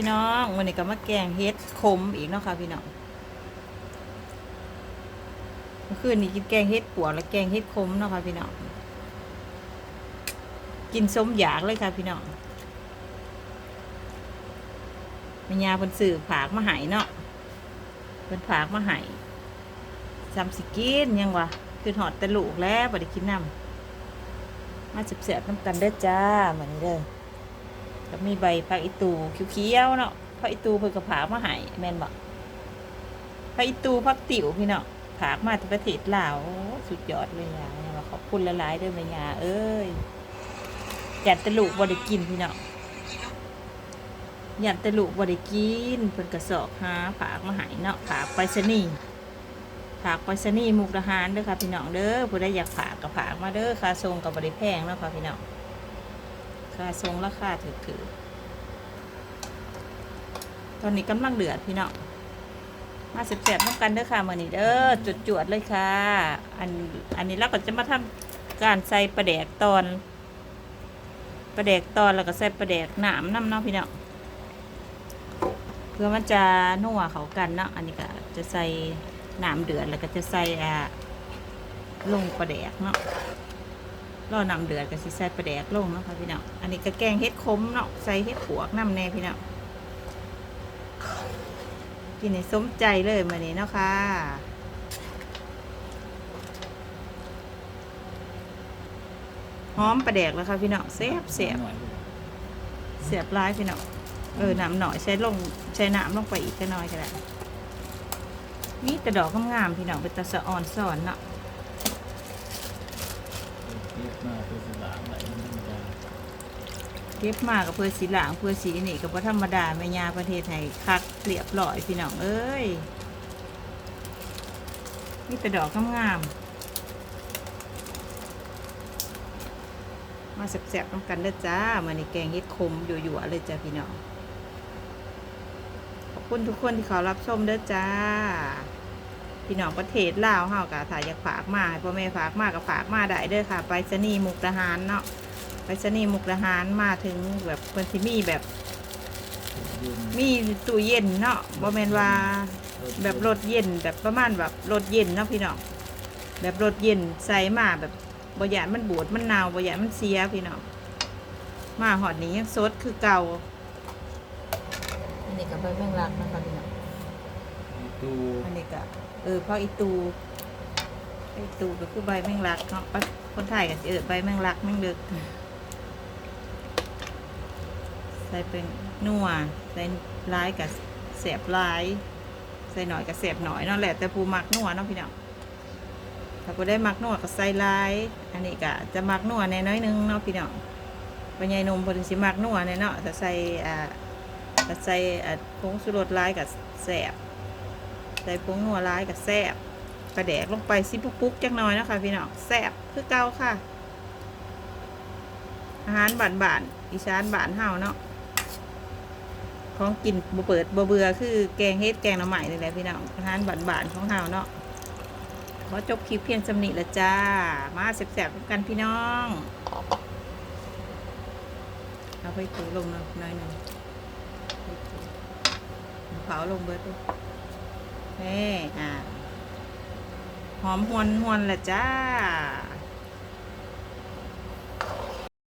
พี่น้องวันนี้ก็มาแกงเฮ็ดขมอีกเนาะค่ะพี่น้องเมื่อคืนนี้กินแกงเฮ็ดปวกและแกงเฮ็ดขมเนาะค่ะพี่น้องกินสมอยากเลยค่ะพี่น้องม่ยาเพิ่นซื้อผากมาให้เนาะเพิ่นผากมาให้ซ้ำสิกินยังวะคือหอดต่ลูกแล้วบ่ได้กินน้ำมาเสียบๆน้ำกันเด้อจ้าเหมือนเด้อ ก็มีใบผักอีตูเขียวๆเนาะผักอีตูเพิ่นก็ผากมาให้แม่นบ่ผักอีตูผักติ๋วพี่เนาะผากมาจากประเทศลาวสุดยอดเลยยาเนี่ยว่าขอบคุณหลายเด้อแม่ยาเอ้ยอยากแต่ลูกบ่ได้กินพี่เนาะอยากแต่ลูกบ่ได้กินเพิ่นก็สอกหาผากมาให้เนาะผากไปรษณีย์ผากไปรษณีย์มุกดาหารเด้อค่ะพี่น้องเด้อผู้ใดอยากผากก็ผากมาเด้อค่าส่งก็บ่ได้แพงเนาะค่ะพี่น้อง ค่าทรงราคาถือถือตอนนี้กำลังเดือดพี่เน้องมาเสียบๆน้ำกันเด้อค่ะมื่อนี้เด้อจุดจวดเลยค่ะ อันอันนี้เราก็จะมาทำการใส่ปลาแดกตอนปลาแดกตอนแล้วก็ใส่ปลาแดกหนามน้ำเนาะพี่น้องเพื่อมันจะนัวเขากันเนาะอันนี้ก็จะใส่หนามเดือดแล้วก็จะใส่อ่าลงปลาแดกเนาะ รอนำเดือดกับสิใส่ปลาแดกลงเนาะค่ะพี่น้องอันนี้ก็แกงเฮ็ดขมเนาะใส่เฮ็ดปวกน้ำแน่พี่น้องกินในสมใจเลยมานี้เนาะค่ะหอมปลาแดกแล้วค่ะพี่น้องแซ่บแซ่บเสียบร้ายพี่น้องเออน้ำหน่อยใช้ลงใช้น้ำลงไปอีกก็น้อยก็ได้นี่แต่ดอกงามๆพี่น้องเป็นตะสะอ่อนสอนเนาะ เกมาเป็นสลามไหลมันจะเก็บมากับเพื่อสีหลางเพื่อสีนี่กับธรรมดาแม่ยาประเทศไทยคักเรียบร้อยพี่น้องเอ้ยนี่แต่ดอกงามๆมาแสบๆต้องกันเด้อจ้ามาในแกงเฮ็ดคมอยู่ๆเลยจ้าพี่น้องขอบคุณทุกคนที่ขารับชมเด้อจ้า พี่น้องประเทศลาวเฮากะถ่ายอยากฝากมาให้พ่อแม่ฝากมากับฝากมาได้เด้อค่ะไปสนีมุกดาหารเนาะไปสนีมุกดาหารมาถึงแบบเพิ่มีแบบ มีตู้เย็นเนาะบ่แม่นว่าแบบรถเย็นแบบประมาณแบบรถเย็นเนาะพี่น้องแบบรถเย็นใส่มาแบบบ่อยานมันบูดมันเน่าบ่อยานมันเสียพี่น้องมาหอดนี้ยังสดคือเก่าอันนี้ก็ใบแมงลักนะคะพี่น้อง ตูอันนี้ก็เออเพราะอีตูอีตูก็คือใบแมงลักเนาะคนไทยก็สิเออใบแมงลักแมงเดึกใส่เป็นนัวใส่ร้ายกับเสียบร้าย ใส่หน่อยกับเสียบหน่อยเนาะแหละแต่ผู้มักนัวเนาะพี่น้องถ้าผู้ได้มักนัวก็ใส่ร้าย อันนี้ก็จะมักนัวแน่น้อยนึงเนาะพี่น้องปัญญานมเพอสิมักนัวแน่เนาะแต่ใส่อ่าแต่ใส่อ่าผงสุรสร้ายกับแสบ ส่ผงนัวร้ายกับแสบกระแดกลงไปซิปุ๊กๆจักน่อยเนาะคะพี่น้องแสบคือเก่าค่ะ อาหารบานบานอีสานบานเฮาเนาะของกินบ่เปิดบ่เบื่อคือแกงเฮ็ดแกงหน่อไม้นี่แหละพี่น้องอาหารบ้านของเฮาเนาะขอจบคลิปเพียงสำนิละจ้า มาแซ่บๆกันพี่น้อง เอาไปถูลงหน่อยหน่อยหนึงเผาลงเบิดเลย นี่อะหอมหวนหวนละจ้า